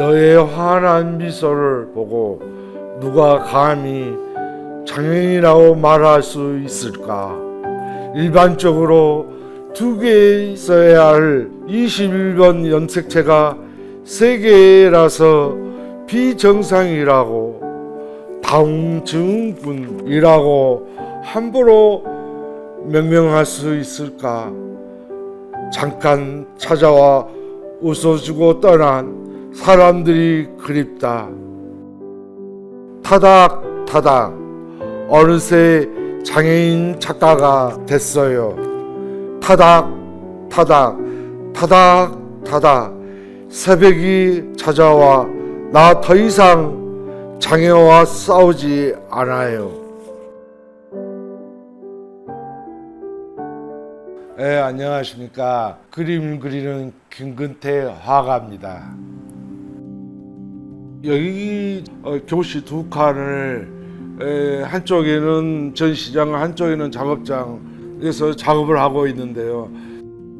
너의 환한 미소를 보고 누가 감히 장애인이라고 말할 수 있을까? 일반적으로 두 개 있어야 할 21번 염색체가 세 개라서 비정상이라고 다운 증후군이라고 함부로 명명할 수 있을까? 잠깐 찾아와 웃어주고 떠난 사람들이 그립다. 타닥 타닥 어느새 장애인 작가가 됐어요. 타닥 타닥 타닥 타닥 새벽이 찾아와 나 더 이상 장애와 싸우지 않아요. 네, 안녕하십니까. 그림 그리는 김근태 화가입니다. 여기 어, 교실 두 칸을 에, 한쪽에는 전시장, 한쪽에는 작업장에서 작업을 하고 있는데요.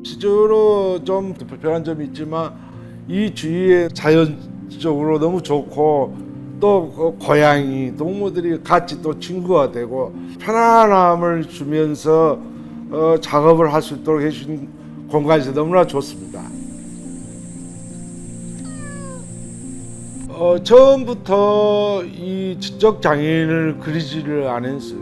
실제로 좀 불편한 점이 있지만 이 주위에 자연적으로 너무 좋고 또그 고양이, 동물들이 같이 또 친구가 되고 편안함을 주면서 어, 작업을 할 수 있도록 해주신 공간에서 너무나 좋습니다. 어, 처음부터 이 지적 장애인을 그리지를 않았어요.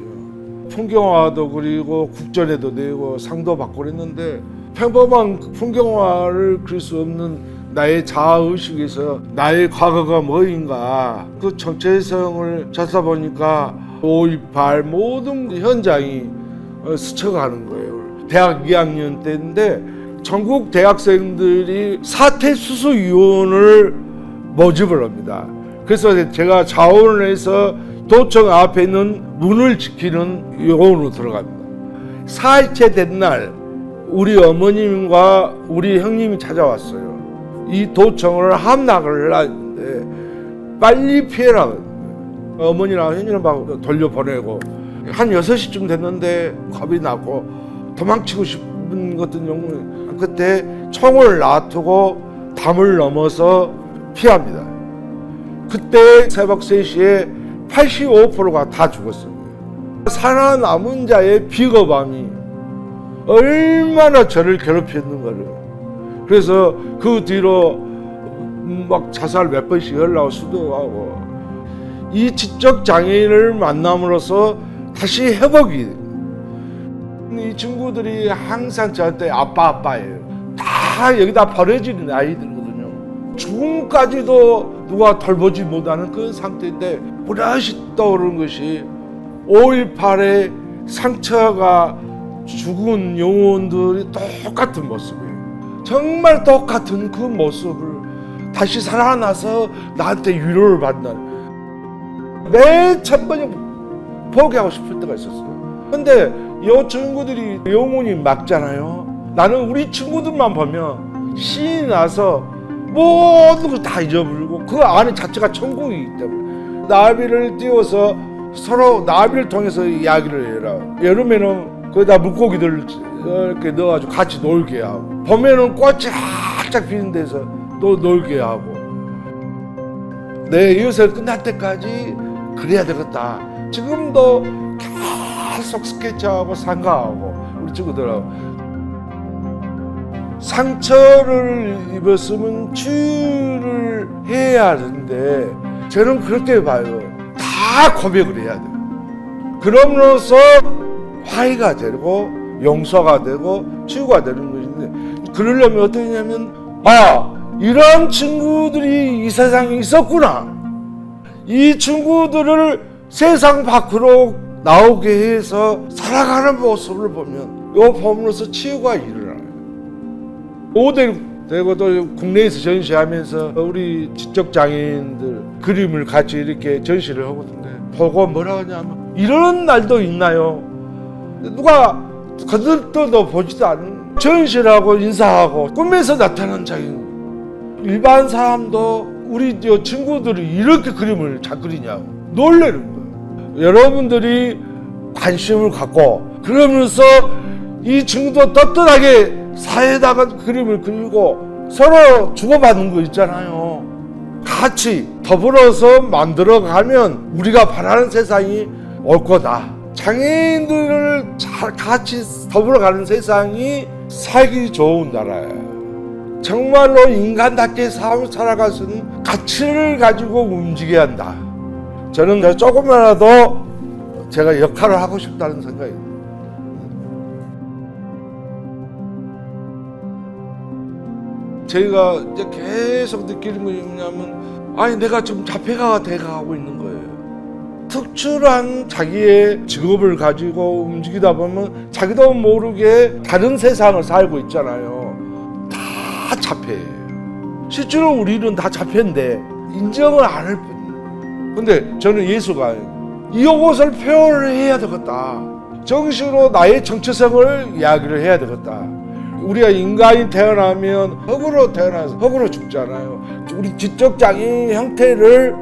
풍경화도 그리고 국전에도 내고 상도 받고 그랬는데 평범한 풍경화를 그릴 수 없는 나의 자아 의식에서 나의 과거가 뭐인가 그 정체성을 찾다 보니까 5.18 모든 현장이 어, 스쳐가는 거예요. 대학 2학년 때인데 전국 대학생들이 사퇴 수수 위원을 모집을 합니다. 그래서 제가 자원을 해서 도청 앞에 있는 문을 지키는 요원으로 들어갑니다. 사일째 된 날 우리 어머님과 우리 형님이 찾아왔어요. 이 도청을 함락을 하는데 빨리 피해라. 어머니랑 형님을 막 돌려보내고 한 6시쯤 됐는데 겁이 나고 도망치고 싶은 것든 경우는 그때 총을 놔두고 담을 넘어서 피합니다. 그때 새벽 3시에 85%가 다 죽었어요. 살아남은 자의 비겁함이 얼마나 저를 괴롭혔는가를. 그래서 그 뒤로 막 자살 몇 번씩 연락하고 수도하고 이 지적 장애인을 만남으로써 다시 회복이 이 친구들이 항상 저한테 아빠 아빠예요. 다 여기다 버려지는 아이들거든요. 죽음까지도 누가 돌보지 못하는 그런 상태인데 뿌라시 떠오르는 것이 5.18의 상처가 죽은 영혼들이 똑같은 모습이에요. 정말 똑같은 그 모습을 다시 살아나서 나한테 위로를 받는 맨 첫 번째 포기하고 싶을 때가 있었어요. 근데 이 친구들이 영혼이 막잖아요. 나는 우리 친구들만 보면 신이 나서 모든 걸 다 잊어버리고 그 안에 자체가 천국이기 때문에 나비를 띄워서 서로 나비를 통해서 이야기를 해라. 여름에는 거기다 물고기들 이렇게 넣어가지고 같이 놀게 하고 봄에는 꽃이 활짝 피는 데서 또 놀게 하고 내 이웃을 끝날 때까지 그래야 되겠다. 지금도 계속 스케치하고 상가하고 우리 친구들하고 상처를 입었으면 치유를 해야 하는데 저는 그렇게 봐요. 다 고백을 해야 돼요. 그럼으로써 화해가 되고 용서가 되고 치유가 되는 것인데 그러려면 어떻게 하냐면 아 이런 친구들이 이 세상에 있었구나 이 친구들을 세상 밖으로 나오게 해서 살아가는 모습을 보면 요 보면서 치유가 일어나 요. 모델 되고 또 국내에서 전시하면서 우리 지적 장애인들 그림을 같이 이렇게 전시를 하거든요. 보고 뭐라 하냐면 이런 날도 있나요? 누가 거들떠도 보지도 않은 전시라고 인사하고 꿈에서 나타난 장애인 일반 사람도 우리 저 친구들이 이렇게 그림을 잘 그리냐고 놀래는 거예요. 여러분들이 관심을 갖고 그러면서 이 친구도 떳떳하게 사회에다가 그림을 그리고 서로 주고받는 거 있잖아요. 같이 더불어서 만들어 가면 우리가 바라는 세상이 올 거다. 장애인들을 잘 같이 더불어 가는 세상이 살기 좋은 나라예요. 정말로 인간답게 삶을 살아갈 수 있는 가치를 가지고 움직여야 한다. 저는 조금이라도 제가 역할을 하고 싶다는 생각입니다. 저희가 이제 계속 느끼는 게 뭐냐면 아니 내가 지금 자폐가 돼가고 있는 거예요. 특출한 자기의 직업을 가지고 움직이다 보면 자기도 모르게 다른 세상을 살고 있잖아요. 다 자폐예요. 실제로 우리는 다 자폐인데 인정을 안 할 뿐이에요. 근데 저는 예수가 이것을 표현을 해야 되겠다. 정식으로 나의 정체성을 이야기를 해야 되겠다. 우리가 인간이 태어나면 흙으로 태어나서 흙으로 죽잖아요. 우리 지적 장애인 형태를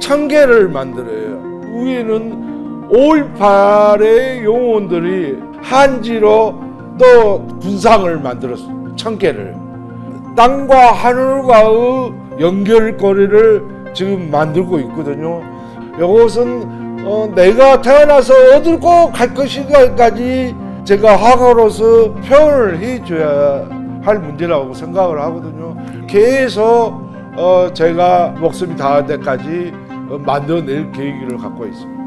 천 개를 만들어요. 위에는 5.18의 용원들이 한지로 또 군상을 만들었어요. 천 개를. 땅과 하늘과의 연결고리를 지금 만들고 있거든요. 이것은 어, 내가 태어나서 꼭갈 것인가까지 제가 학어로서 표현을 해줘야 할 문제라고 생각을 하거든요. 계속 어, 제가 목숨이 닿을 때까지 어, 만들어낼 계획을 갖고 있습니다.